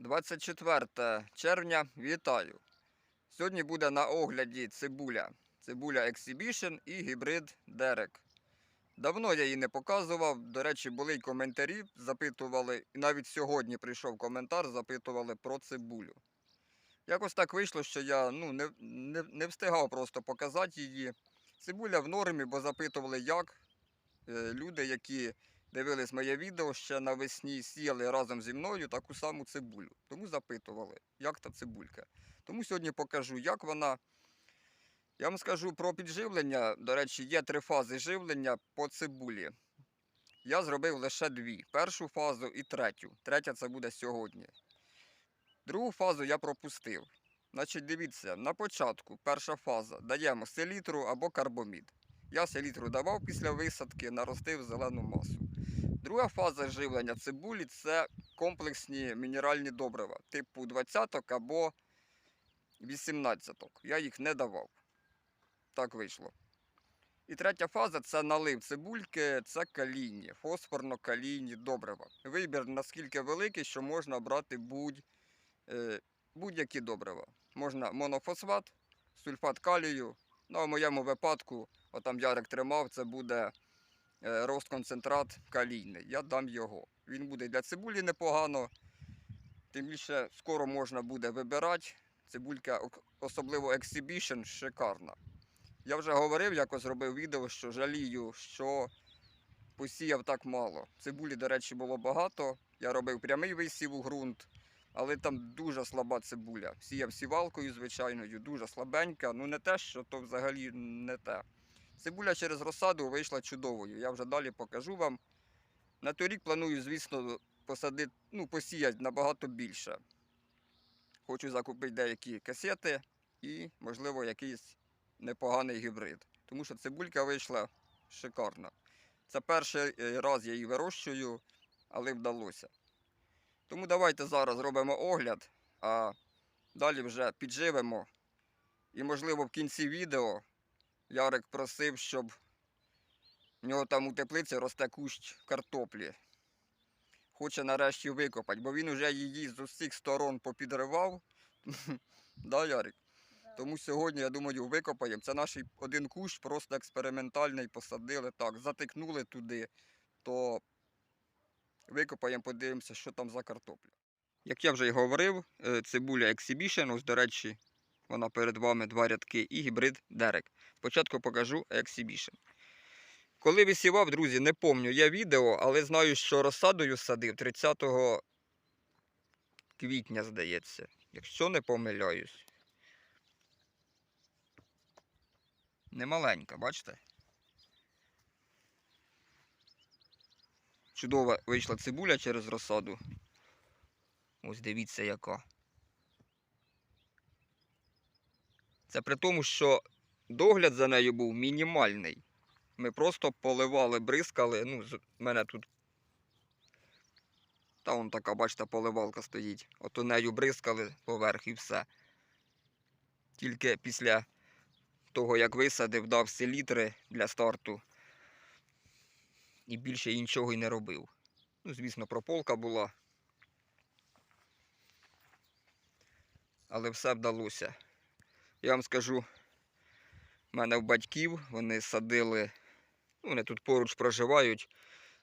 24 червня, вітаю. Сьогодні буде на огляді цибуля. Цибуля Exhibition і гібрид Дерек. Давно я її не показував. До речі, були й коментарі, запитували, і навіть сьогодні прийшов коментар, запитували про цибулю. Якось так вийшло, що я ну, не, не, не встигав просто показати її. Цибуля в нормі, бо запитували, як Е, люди, які дивились моє відео ще навесні, сіяли разом зі мною таку саму цибулю. Тому запитували, як та цибулька. Тому сьогодні покажу, як вона. Я вам скажу про підживлення. До речі, є три фази живлення по цибулі. Я зробив лише дві: першу фазу і третю. Третя це буде сьогодні. Другу фазу я пропустив. Значить, дивіться, на початку перша фаза даємо селітру або карбомід. Я селітру давав після висадки, наростив зелену масу. Друга фаза живлення цибулі це комплексні мінеральні добрива, типу 20 або 18. Я їх не давав. Так вийшло. І третя фаза це налив цибульки, це калійні, фосфорно-калійні добрива. Вибір наскільки великий, що можна брати будь, е, будь-які добрива. Можна монофосфат, сульфат калію. Ну, а в моєму випадку, отам Ярик тримав, це буде розконцентрат калійний. Я дам його. Він буде для цибулі непогано. Тим більше скоро можна буде вибирати. Цибулька, особливо Exhibition, шикарна. Я вже говорив, якось робив відео, що жалію, що посіяв так мало. Цибулі, до речі, було багато. Я робив прямий висів у ґрунт, але там дуже слаба цибуля. Сіяв сівалкою звичайною, дуже слабенька. Ну не те, що то взагалі не те. Цибуля через розсаду вийшла чудовою. Я вже далі покажу вам. На торік планую, звісно, посадити, ну, посіяти набагато більше. Хочу закупити деякі касети і, можливо, якийсь непоганий гібрид. Тому що цибулька вийшла шикарна. Це перший е, раз я її вирощую, але вдалося. Тому давайте зараз зробимо огляд, а далі вже підживемо. І, можливо, в кінці відео Ярик просив, щоб в нього там у теплиці росте кущ картоплі. Хоче нарешті викопати, бо він уже її з усіх сторон попідривав. да, Ярик? Тому сьогодні, я думаю, викопаємо. Це наш один кущ, просто експериментальний, посадили так, затикнули туди, то викопаємо, подивимося, що там за картопля. Як я вже й говорив, е, цибуля Exhibition, ось, до речі, вона перед вами два рядки, і гібрид Дерек. Спочатку покажу Exhibition. Коли висівав, друзі, не пам'ятаю, є відео, але знаю, що розсадою садив 30 квітня, здається, якщо не помиляюсь. Немаленька, бачите? Чудова вийшла цибуля через розсаду. Ось дивіться яка. Це при тому, що догляд за нею був мінімальний. Ми просто поливали, бризкали. Ну, в мене тут. Та вон така, бачите, поливалка стоїть. Ото нею бризкали поверх і все. Тільки після того, як висадив, дав селітри для старту. І більше нічого й не робив. Ну, звісно, прополка була. Але все вдалося. Я вам скажу, в мене в батьків вони садили, ну, вони тут поруч проживають,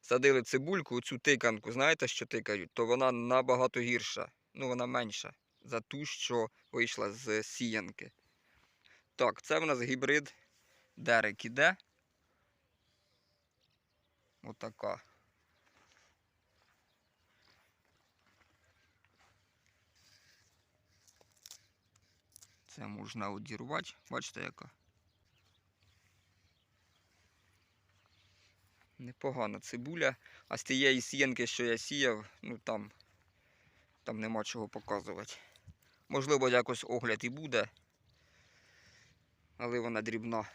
садили цибульку, цю тиканку, знаєте, що тикають, то вона набагато гірша. Ну, вона менша за ту, що вийшла з сіянки. Так, це в нас гібрид Дерек іде. Отака. Це можна одірвати. Бачите, яка? Непогана цибуля. А з тієї сіянки, що я сіяв, ну там, там нема чого показувати. Можливо, якось огляд і буде, але вона дрібна.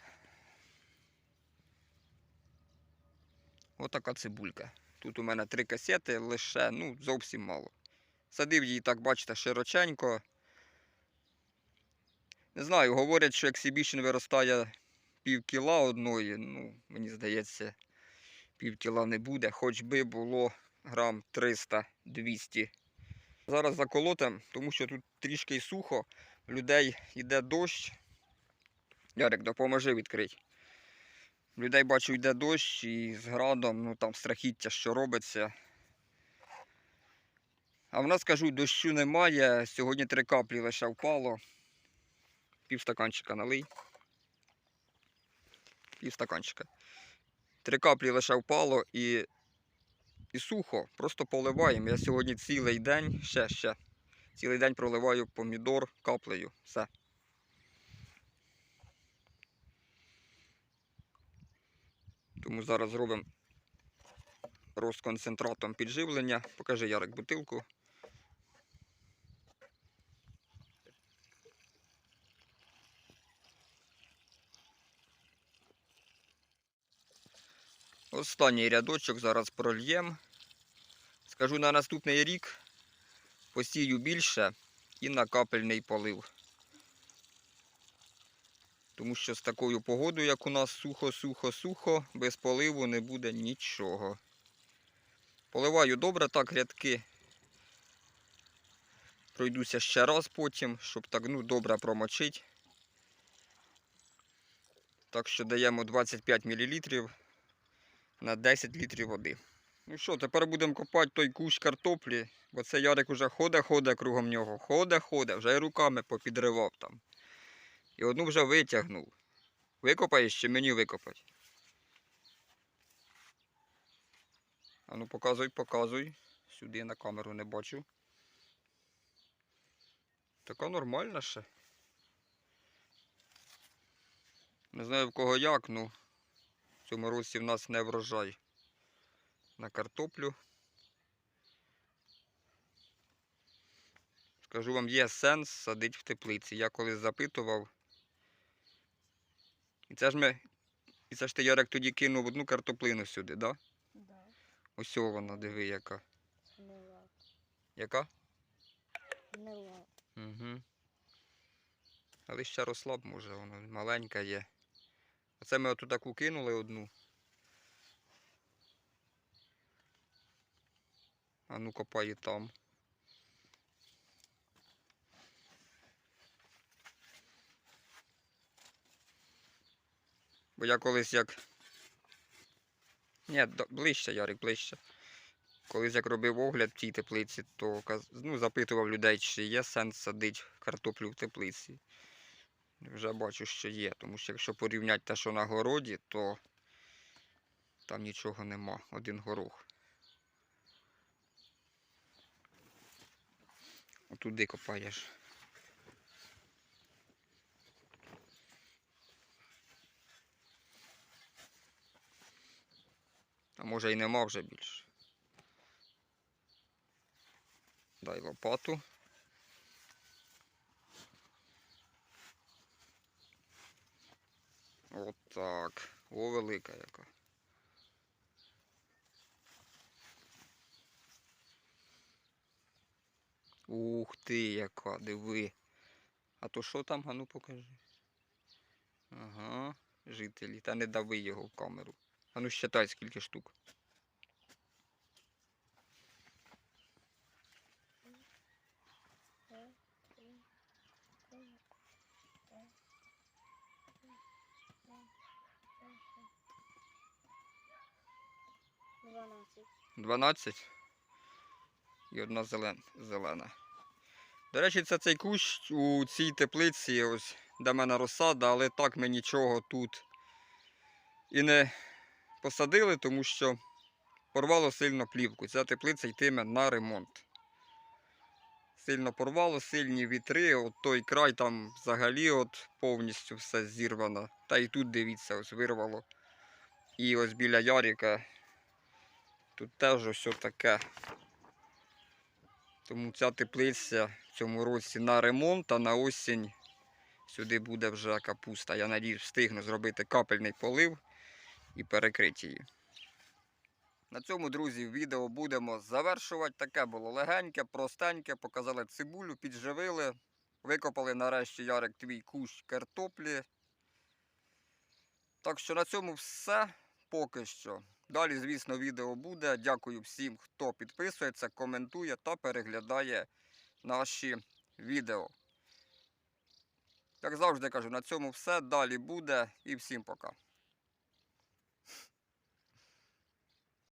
Отака цибулька. Тут у мене три касети, лише ну, зовсім мало. Садив її, так бачите, широченько. Не знаю, говорять, що Exhibition виростає пів кіла одної. Ну, мені здається, пів кіла не буде, хоч би було грам 300-200 Зараз заколотим, тому що тут трішки сухо, людей йде дощ. Ярик, допоможи відкрити. Людей бачу, йде дощ і з градом, ну там страхіття, що робиться. А в нас кажу, дощу немає. Сьогодні три каплі лише впало. Пів стаканчика налий. Пів стаканчика. Три каплі лише впало і, і сухо. Просто поливаємо. Я сьогодні цілий день, ще, ще. Цілий день проливаю помідор каплею. Все. Тому зараз зробимо розконцентратом підживлення. Покажи Ярик бутилку. Останній рядочок зараз прольєм. Скажу на наступний рік посію більше і на капельний полив. Тому що з такою погодою, як у нас сухо, сухо, сухо, без поливу не буде нічого. Поливаю добре так рядки. Пройдуся ще раз потім, щоб так ну, добре промочити. Так що даємо 25 мл на 10 літрів води. Ну що, тепер будемо копати той кущ картоплі, бо це Ярик уже ходить-ходить кругом нього. Ходить-ходить, вже й руками попідривав там. І одну вже витягнув. Викопаєш чи мені викопати? А ну показуй, показуй. Сюди на камеру не бачу. Така нормальна ще. Не знаю в кого як, ну цьому році в нас не врожай на картоплю. Скажу вам, є сенс садити в теплиці. Я колись запитував. І це ж ми. І це ж ти Ярик тоді кинув одну картоплину сюди, да? Да, Ось вона, диви, яка. гнила. Яка? Гнила. Угу. Але ще росла б, може, вона маленька є. Оце ми оту таку кинули одну. А ну копає там. Бо я колись як. Ні, ближче, Ярик, ближче. Колись як робив огляд в тій теплиці, то ну, запитував людей, чи є сенс садити картоплю в теплиці. Вже бачу, що є, тому що якщо порівняти те, що на городі, то там нічого нема, один горох. Отуди копаєш. А може і нема вже більше. Дай лопату. Отак. О, велика яка. Ух ти, яка, диви. А то що там, а ну покажи. Ага, жителі. Та не дави його в камеру. А ну считай, скільки штук. Дванадцять. 12 і одна зелен, зелена. До речі, це цей кущ у цій теплиці, ось де мене розсада, але так ми нічого тут і не посадили, тому що порвало сильно плівку. Ця теплиця йтиме на ремонт. Сильно порвало, сильні вітри, от той край там взагалі от повністю все зірвано. Та і тут дивіться, ось вирвало. І ось біля Яріка Тут теж ось таке. Тому ця теплиця в цьому році на ремонт, а на осінь сюди буде вже капуста. Я надіюсь, встигну зробити капельний полив і перекрити її. На цьому, друзі, відео будемо завершувати. Таке було легеньке, простеньке, показали цибулю, підживили. Викопали нарешті Ярик твій кущ картоплі. Так що на цьому все поки що. Далі, звісно, відео буде. Дякую всім, хто підписується, коментує та переглядає наші відео. Як завжди кажу, на цьому все. Далі буде і всім пока.